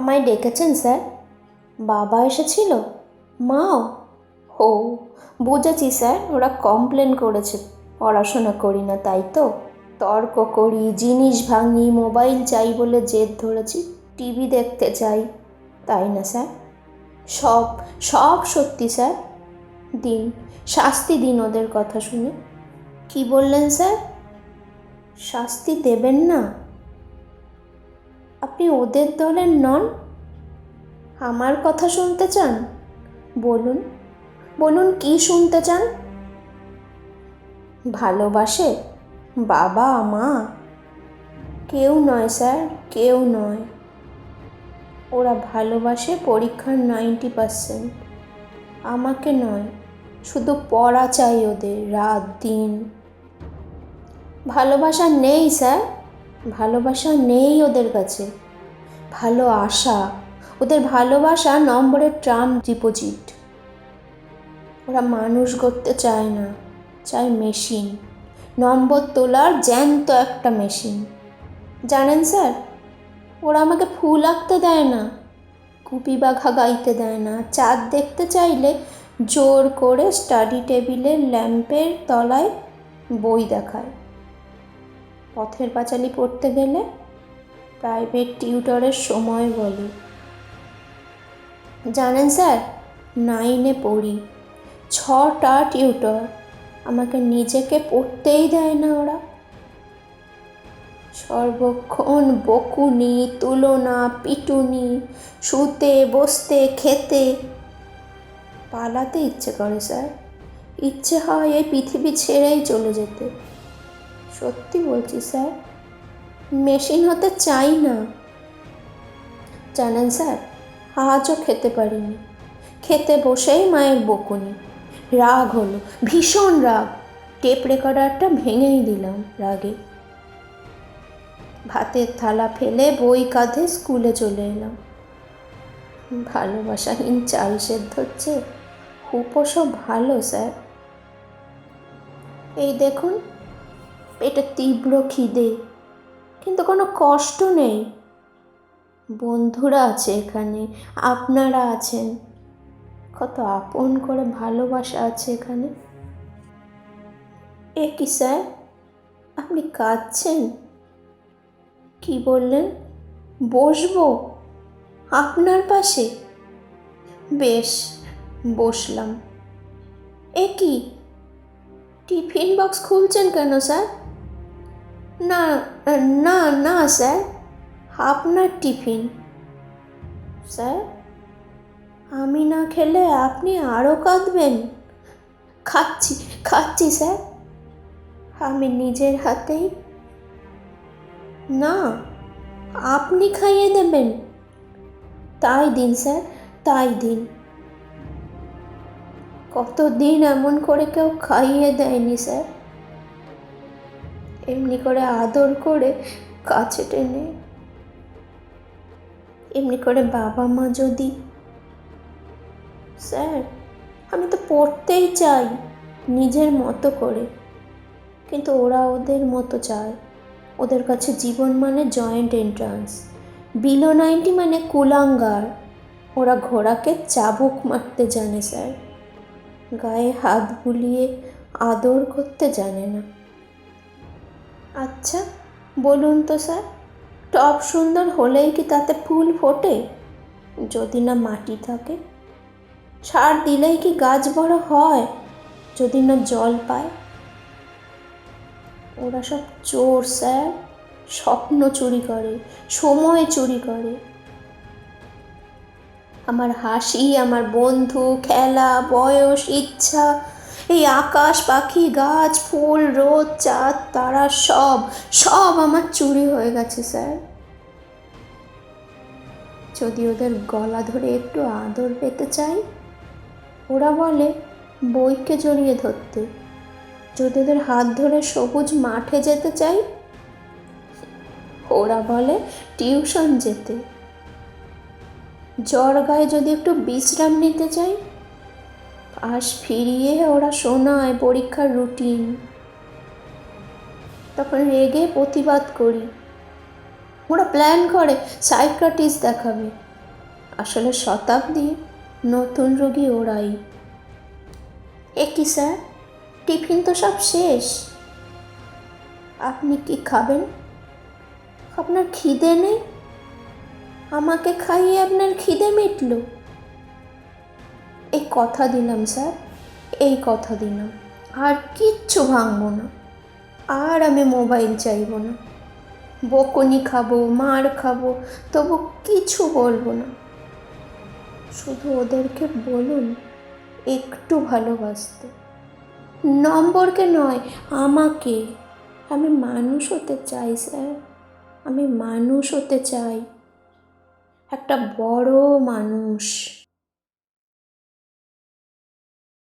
আমায় ডেকেছেন, স্যার। বাবা এসেছিল। মাও। ও, বুঝেছি, স্যার। ওরা কমপ্লেন করেছে। পড়াশোনা করি না, তাই তো? তর্ক করি, জিনিস ভাঙি, মোবাইল চাই বলে জেদ ধরেছি, টিভি দেখতে চাই। তাই না, স্যার? সব সব সত্যি, স্যার। দিন, শাস্তি দিন ওদের কথা শুনে। কি বললেন, স্যার? শাস্তি দেবেন না? আপনি ওদের দলের নন? আমার কথা শুনতে চান? বলুন। বলুন, কি শুনতে চান? ভালোবাসে? বাবা, মা? কেউ নয়, স্যার, কেউ নয়। ওরা ভালোবাসে পরীক্ষার নাইনটি পার্সেন্ট। আমাকে নয়, শুধু পড়া চাই ওদের রাত, দিন। ভালোবাসা নেই, স্যার। ভালোবাসা নেই ওদের কাছে। ভালো আশা। ওদের ভালোবাসা নম্বরের ট্রাম ডিপোজিট। ওরা মানুষ গড়তে চায় না, চায় মেশিন। নম্বর তোলার জ্যান্ত একটা মেশিন। জানেন স্যার, ওরা আমাকে ফুল আঁকতে দেয় না কুপি বাঘা গাইতে দেয় না। চাঁদ দেখতে চাইলে জোর করে স্টাডি টেবিলের ল্যাম্পের তলায় বই দেখায়। পথের পাঁচালি পড়তে গেলে প্রাইভেট টিউটরের সময় বলে। জানেন স্যার? নাইনে পড়ি। ছটা টিউটর। আমাকে নিজেকে পড়তেই দেয় না ওরা। সর্বক্ষণ বকুনি, তুলনা, পিটুনি, শুতে, বসতে, খেতে। পালাতে ইচ্ছে করে স্যার। ইচ্ছে হয় এই পৃথিবী ছেড়েই চলে যেতে। সত্যি বলছি স্যার মেশিন হতে চাই না। জানেন স্যার, আজও খেতে পারিনি। খেতে বসেই মায়ের বকুনি। রাগ হলো, ভীষণ রাগ। টেপ রেকর্ডারটা ভেঙেই দিলাম রাগে। ভাতের থালা ফেলে বই কাঁধে স্কুলে চলে এলাম। ভালোবাসাহীন চাল সেদ্ধ হচ্ছে। উপসব ভালো, স্যার। এই দেখুন, পেটে তীব্র খিদে। কিন্তু কোনো কষ্ট নেই। বন্ধুরা আছে এখানে, আপনারা আছেন। কত আপন করে ভালোবাসা আছে এখানে। এ কি স্যার, আপনি কাঁদছেন? কি বললেন? বসবো? আপনার পাশে? বেশ, বসলাম। এ কি? টিফিন বক্স খুলছেন কেন স্যার? না না না, স্যার। আপনার টিফিন। স্যার, আমি না খেলে আপনি আরও কাঁদবেন। খাচ্ছি খাচ্ছি, স্যার। আমি নিজের হাতেই না, আপনি খাইয়ে দেবেন। তাই দিন, স্যার, তাই দিন। কতদিন এমন করে কেউ খাইয়ে দেয়নি, স্যার। এমনি করে আদর করে কাছে টেনে, এমনি করে বাবা মা যদি, স্যার, আমি তো পড়তেই চাই নিজের মতো করে, কিন্তু ওরা ওদের মতো চায়। ওদের কাছে জীবন মানে জয়েন্ট এন্ট্রান্স বিলো নাইনটি মানে কুলাঙ্গার। ওরা ঘোড়াকে চাবুক মারতে জানে, স্যার। গায়ে হাত বুলিয়ে আদর করতে জানে না। আচ্ছা বলুন তো স্যার, টপ সুন্দর হলেই কি তাতে ফুল ফোটে? যদি না মাটি থাকে? সার দিলেই কি গাছ বড় হয়, যদি না জল পায়? ওরা সব চোর স্যার, স্বপ্ন চুরি করে, সময় চুরি করে। আমার হাসি, আমার বন্ধু, খেলা, বয়স, ইচ্ছা এই আকাশ, পাখি, গাছ, ফুল, রোদ, চাঁদ, তারা সব সব আমার চুরি হয়ে গেছে, স্যার। যদি ওদের গলা ধরে একটু আদর পেতে চাই, ওরা বলে, বইকে জড়িয়ে ধরতে। যদি ওদের হাত ধরে সবুজ মাঠে যেতে চাই, ওরা বলে, টিউশন যেতে। জ্বর গায়ে যদি একটু বিশ্রাম নিতে চাই পাশ ফিরিয়ে ওরা শোনায় পরীক্ষার রুটিন তখন রেগে প্রতিবাদ করি। ওরা প্ল্যান করে সাইক্রাটিস্ট দেখাবে। আসলে শতাব্দী নতুন রোগী ওরাই। এ কি স্যার? টিফিন তো সব শেষ। আপনি কি খাবেন? আপনার খিদে নেই? আমাকে খাইয়ে আপনার খিদে মিটলো। কথা দিলাম, স্যার। এই কথা দিলাম। আর কিচ্ছু ভাঙবো না। আর আমি মোবাইল চাইব না। বকুনি খাব, মার খাব, তবু কিছু বলব না। শুধু ওদেরকে বলুন, একটু ভালোবাসতে। নম্বরকে নয়, আমাকে। আমি মানুষ হতে চাই, স্যার। আমি মানুষ হতে চাই। একটা বড় মানুষ।